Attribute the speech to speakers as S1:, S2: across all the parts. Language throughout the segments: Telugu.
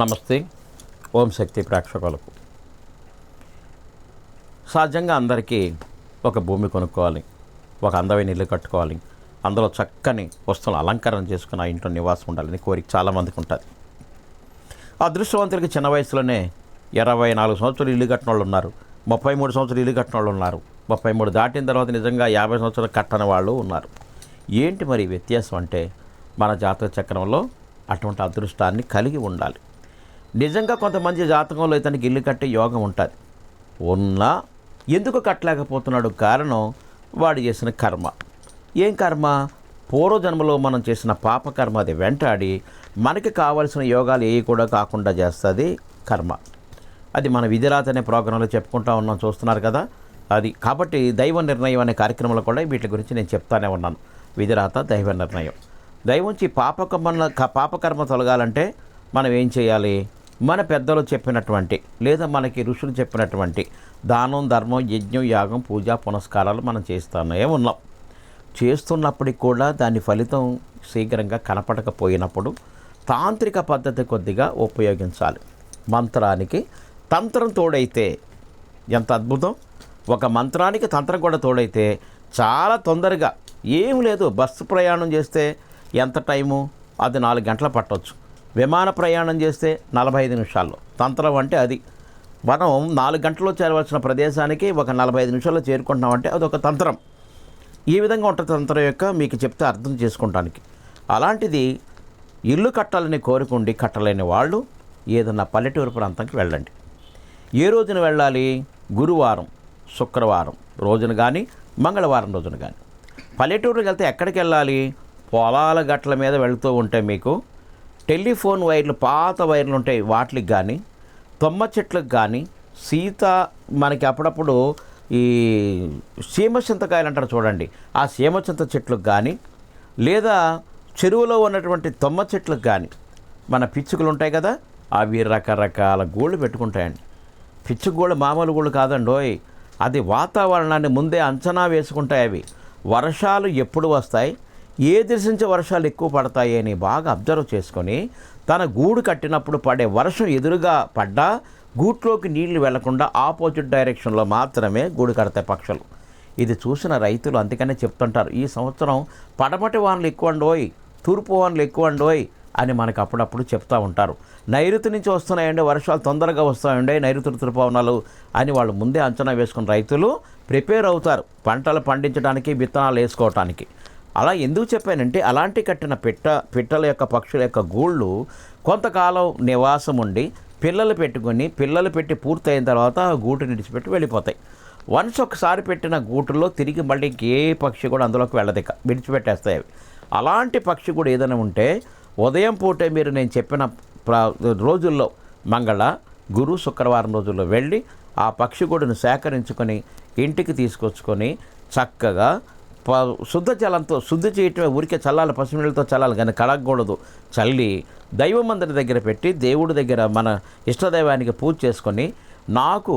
S1: నమస్తే ఓం శక్తి ప్రేక్షకులకు. సహజంగా అందరికీ ఒక భూమి కొనుక్కోవాలి ఒక అందమైన ఇల్లు కట్టుకోవాలి అందులో చక్కని వస్తువులు అలంకరణ చేసుకుని ఆ ఇంట్లో నివాసం ఉండాలని కోరిక చాలామందికి ఉంటుంది. అదృష్టవంతులకి చిన్న వయసులోనే ఇరవై నాలుగు సంవత్సరాలు ఇల్లు కట్టిన వాళ్ళు ఉన్నారు ముప్పై మూడు సంవత్సరాలు ఇల్లు కట్టిన వాళ్ళు ఉన్నారు ముప్పై మూడు దాటిన తర్వాత నిజంగా యాభై సంవత్సరాలు కట్టని వాళ్ళు ఉన్నారు. ఏంటి మరి వ్యత్యాసం అంటే మన జాతక చక్రంలో అటువంటి అదృష్టాన్ని కలిగి ఉండాలి. నిజంగా కొంతమంది జాతకంలో ఇతనికి ఇల్లు కట్టే యోగం ఉంటుంది. ఉన్నా ఎందుకు కట్టలేకపోతున్నాడు కారణం వాడు చేసిన కర్మ. ఏం కర్మ? పూర్వజన్మలో మనం చేసిన పాపకర్మ అది వెంటాడి మనకి కావలసిన యోగాలు ఏవి కూడా కాకుండా చేస్తుంది కర్మ. అది మన విధిరాత అనే ప్రోగ్రాంలో చెప్పుకుంటా ఉన్నాం చూస్తున్నారు కదా? అది కాబట్టి దైవ నిర్ణయం అనే కార్యక్రమంలో కూడా వీటి గురించి నేను చెప్తానే ఉన్నాను. విధిరాత దైవ నిర్ణయం. దైవంచి పాపకర్మ పాపకర్మ తొలగాలంటే మనం ఏం చేయాలి? మన పెద్దలు చెప్పినటువంటి లేదా మనకి ఋషులు చెప్పినటువంటి దానం ధర్మం యజ్ఞం యాగం పూజ పునస్కారాలు మనం చేస్తానే ఉన్నాం చేస్తున్నప్పటికి కూడా దాని ఫలితం శీఘ్రంగా కనపడకపోయినప్పుడు తాంత్రిక పద్ధతి కొద్దిగా ఉపయోగించాలి. మంత్రానికి తంత్రం తోడైతే ఎంత అద్భుతం! ఒక మంత్రానికి తంత్రం కూడా తోడైతే చాలా తొందరగా ఏం లేదు బస్సు ప్రయాణం చేస్తే ఎంత టైము? అది నాలుగు గంటల పట్టవచ్చు విమాన ప్రయాణం చేస్తే నలభై ఐదు నిమిషాల్లో. తంత్రం అంటే అది. మనం నాలుగు గంటల్లో చేరవలసిన ప్రదేశానికి ఒక నలభై ఐదు నిమిషాల్లో చేరుకుంటున్నామంటే అదొక తంత్రం. ఈ విధంగా ఉంటుంది తంత్రం యొక్క మీకు చెప్తే అర్థం చేసుకోవడానికి అలాంటిది ఇల్లు కట్టాలని కోరుకుండి కట్టలేని వాళ్ళు ఏదన్నా పల్లెటూరు ప్రాంతానికి వెళ్ళండి. ఏ రోజున వెళ్ళాలి? గురువారం శుక్రవారం రోజున కానీ మంగళవారం రోజున కానీ పల్లెటూరుకి వెళ్తే ఎక్కడికి వెళ్ళాలి? పొలాల గట్ల మీద వెళుతూ ఉంటే మీకు టెలిఫోన్ వైర్లు పాత వైర్లు ఉంటాయి వాటికి కానీ తొమ్మ చెట్లకు కానీ సీత మనకి అప్పుడప్పుడు ఈ సీమచింతకాయలు అంటారు చూడండి. ఆ సీమచింత చెట్లకు కానీ లేదా చెరువులో ఉన్నటువంటి తొమ్మ చెట్లకు కానీ మన పిచ్చుకలు ఉంటాయి కదా అవి రకరకాల గూళ్ళు పెట్టుకుంటాయండి. పిచ్చుగూళ్ళు మామూలు గోళ్ళు కాదండోయ్ అది వాతావరణాన్ని ముందే అంచనా వేసుకుంటాయి అవి. వర్షాలు ఎప్పుడు వస్తాయి? ఏ దిశించే వర్షాలు ఎక్కువ పడతాయి అని బాగా అబ్జర్వ్ చేసుకొని తన గూడు కట్టినప్పుడు పడే వర్షం ఎదురుగా పడ్డా గూట్లోకి నీళ్ళు వెళ్ళకుండా ఆపోజిట్ డైరెక్షన్లో మాత్రమే గూడు కడతాయి పక్షులు. ఇది చూసిన రైతులు అందుకనే చెప్తుంటారు ఈ సంవత్సరం పడమటి వానలు ఎక్కువ అండోయ్ తూర్పు వానలు ఎక్కువ అండోయ్ అని మనకు అప్పుడప్పుడు చెప్తూ ఉంటారు. నైరుతి నుంచి వస్తున్నాయండి వర్షాలు తొందరగా వస్తాయండి నైరుతి ఋతుపవనాలు అని వాళ్ళు ముందే అంచనా వేసుకున్న రైతులు ప్రిపేర్ అవుతారు పంటలు పండించడానికి విత్తనాలు వేసుకోవటానికి. అలా ఎందుకు చెప్పానంటే అలాంటి కట్టిన పిట్ట పిట్టల యొక్క పక్షుల యొక్క గూళ్ళు కొంతకాలం నివాసం ఉండి పిల్లలు పెట్టుకొని పిల్లలు పెట్టి పూర్తయిన తర్వాత ఆ గూటు విడిచిపెట్టి వెళ్ళిపోతాయి. వన్స్ ఒకసారి పెట్టిన గూటులో తిరిగి మళ్ళీ ఏ పక్షి కూడా అందులోకి వెళ్ళదిక విడిచిపెట్టేస్తాయి అవి. అలాంటి పక్షి కూడా ఏదైనా ఉంటే ఉదయం పూటే మీరు నేను చెప్పిన రోజుల్లో మంగళ గురు శుక్రవారం రోజుల్లో వెళ్ళి ఆ పక్షి గూడును సేకరించుకొని ఇంటికి తీసుకొచ్చుకొని చక్కగా శుద్ధ జలంతో శుద్ధి చేయటమే ఊరికే చల్లాలి పసిమిళ్ళతో చల్లాలి కానీ కడగకూడదు. చల్లి దైవ మందిరి దగ్గర పెట్టి దేవుడి దగ్గర మన ఇష్టదైవానికి పూజ చేసుకొని నాకు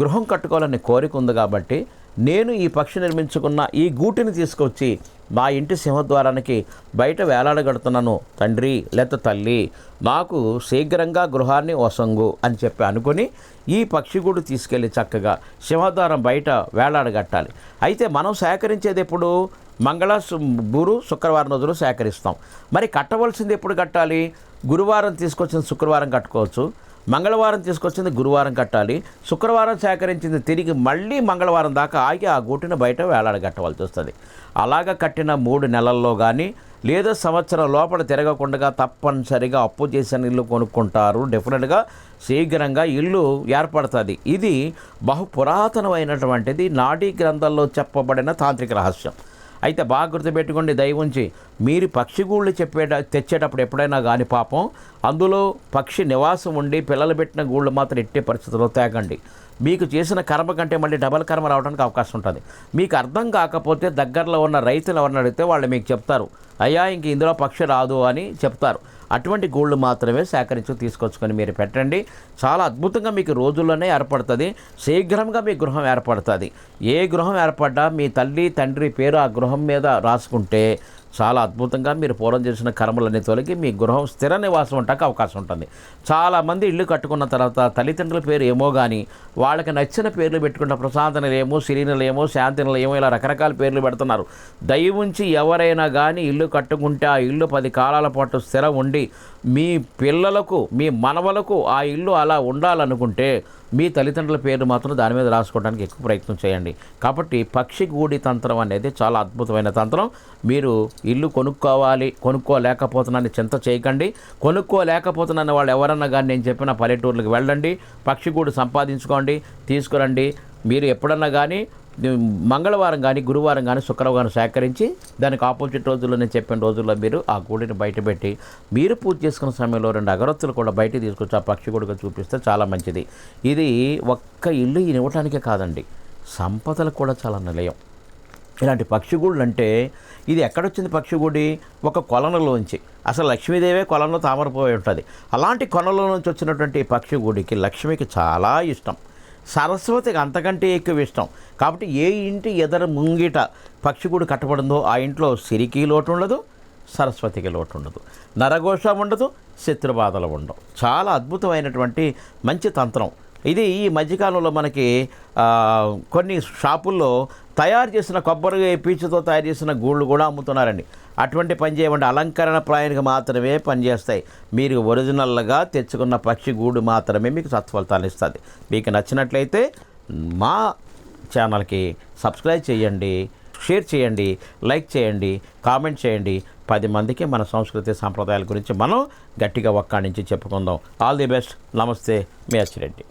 S1: గృహం కట్టుకోవాలని కోరిక ఉంది కాబట్టి నేను ఈ పక్షి నిర్మించుకున్న ఈ గూటిని తీసుకొచ్చి మా ఇంటి సింహద్వారానికి బయట వేలాడగడుతున్నాను తండ్రి లేత తల్లి. నాకు శీఘ్రంగా గృహాన్ని వసంగు అని చెప్పి అనుకుని ఈ పక్షిగూడు తీసుకెళ్ళి చక్కగా సింహద్వారం బయట వేలాడగట్టాలి. అయితే మనం సేకరించేది ఎప్పుడు? మంగళ గురు శుక్రవారం రోజులు సేకరిస్తాం. మరి కట్టవలసింది ఎప్పుడు కట్టాలి? గురువారం తీసుకొచ్చిన శుక్రవారం కట్టుకోవచ్చు. మంగళవారం తీసుకొచ్చింది గురువారం కట్టాలి. శుక్రవారం సేకరించింది తిరిగి మళ్ళీ మంగళవారం దాకా ఆగి ఆ గూటిని బయట వేలాడగట్టవలసి వస్తుంది. అలాగ కట్టిన మూడు నెలల్లో కానీ లేదా సంవత్సరం లోపల తిరగకుండా తప్పనిసరిగా అప్పు చేసిన ఇల్లు కొనుక్కుంటారు. డెఫినెట్గా శీఘ్రంగా ఇల్లు ఏర్పడుతుంది. ఇది బహు పురాతనమైనటువంటిది నాడీ గ్రంథాల్లో చెప్పబడిన తాంత్రిక రహస్యం. అయితే బాగా గుర్తుపెట్టుకోండి దయవుంచి మీరు పక్షి గూళ్ళు చెప్పేట తెచ్చేటప్పుడు ఎప్పుడైనా కానీ పాపం అందులో పక్షి నివాసం ఉండి పిల్లలు పెట్టిన గూళ్ళు మాత్రం ఎట్టే పరిస్థితుల్లో తేగండి మీకు చేసిన కర్మ కంటే మళ్ళీ డబల్ కర్మ రావడానికి అవకాశం ఉంటుంది. మీకు అర్థం కాకపోతే దగ్గరలో ఉన్న రైతులు ఎవరిని అడిగితే వాళ్ళు మీకు చెప్తారు. అయ్యా ఇంక ఇందులో పక్షి రాదు అని చెప్తారు. అటువంటి గూళ్ళు మాత్రమే సేకరించి తీసుకొచ్చుకొని మీరు పెట్టండి. చాలా అద్భుతంగా మీకు రోజుల్లోనే ఏర్పడుతుంది. శీఘ్రంగా మీ గృహం ఏర్పడుతుంది. ఏ గృహం ఏర్పడ్డా మీ తల్లి తండ్రి పేరు ఆ గృహం మీద రాసుకుంటే చాలా అద్భుతంగా మీరు పూర్వం చేసిన కర్మలన్నీ తొలగి మీ గృహం స్థిర నివాసం ఉండటానికి అవకాశం ఉంటుంది. చాలామంది ఇల్లు కట్టుకున్న తర్వాత తల్లిదండ్రుల పేరు ఏమో కానీ వాళ్ళకి నచ్చిన పేర్లు పెట్టుకుంటే ప్రశాంతనలేమో శరీరలేమో శాంతినలేమో ఇలా రకరకాల పేర్లు పెడుతున్నారు. దయవుంచి ఎవరైనా కానీ ఇల్లు కట్టుకుంటే ఆ ఇల్లు పది కాలాల పాటు స్థిర ఉండి మీ పిల్లలకు మీ మనవలకు ఆ ఇల్లు అలా ఉండాలనుకుంటే మీ తల్లిదండ్రుల పేరు మాత్రం దాని మీద రాసుకోవడానికి ఎక్కువ ప్రయత్నం చేయండి. కాబట్టి పక్షి గూడి తంత్రం అనేది చాలా అద్భుతమైన తంత్రం. మీరు ఇల్లు కొనుక్కోవాలి కొనుక్కోలేకపోతున్నాను చింత చేయకండి. కొనుక్కోలేకపోతున్నాను వాళ్ళు ఎవరన్నా కానీ నేను చెప్పిన పల్లెటూర్లకు వెళ్ళండి. పక్షి గూడు సంపాదించుకోండి తీసుకురండి. మీరు ఎప్పుడన్నా కానీ మంగళవారం కానీ గురువారం కానీ శుక్రవారం సేకరించి దానికి ఆపోజిట్ రోజుల్లో నేను చెప్పిన రోజుల్లో మీరు ఆ గూడిని బయటపెట్టి మీరు పూజ చేసుకున్న సమయంలో రెండు అగరత్తులు కూడా బయట తీసుకొచ్చి ఆ పక్షి గూడుగా చూపిస్తే చాలా మంచిది. ఇది ఒక్క ఇల్లు ఇవ్వటానికే కాదండి. సంపదలు కూడా చాలా నిలయం. ఇలాంటి పక్షిగూళ్ళు అంటే ఇది ఎక్కడొచ్చింది పక్షిగూడి ఒక కొలనలోంచి. అసలు లక్ష్మీదేవే కొలంలో తామరపోయి ఉంటుంది. అలాంటి కొలంలో నుంచి వచ్చినటువంటి పక్షిగూడికి లక్ష్మికి చాలా ఇష్టం. సరస్వతికి అంతకంటే ఎక్కువ ఇష్టం. కాబట్టి ఏ ఇంటి ఎదర ముంగిట పక్షిగూడు కట్టబడిందో ఆ ఇంట్లో సిరికి లోటు ఉండదు సరస్వతికి లోటు ఉండదు. నరఘోష ఉండదు శత్రుబాధలు ఉండవు. చాలా అద్భుతమైనటువంటి మంచి తంత్రం. ఇది ఈ మధ్యకాలంలో మనకి కొన్ని షాపుల్లో తయారు చేసిన కొబ్బరి పీచుతో తయారు చేసిన గూళ్ళు కూడా అమ్ముతున్నారండి. అటువంటి పని చేయమండి అలంకరణ ప్రాయానికి మాత్రమే పనిచేస్తాయి మీరు ఒరిజినల్గా తెచ్చుకున్న పక్షి గూడు మాత్రమే మీకు సత్ఫలితాలు ఇస్తుంది. మీకు నచ్చినట్లయితే మా ఛానల్కి సబ్స్క్రైబ్ చేయండి షేర్ చేయండి లైక్ చేయండి కామెంట్ చేయండి. పది మందికి మన సంస్కృతి సాంప్రదాయాల గురించి మనం గట్టిగా ఒక్కడి నుంచి చెప్పుకుందాం. All the best. నమస్తే. మీ అచ్చిరెడ్డి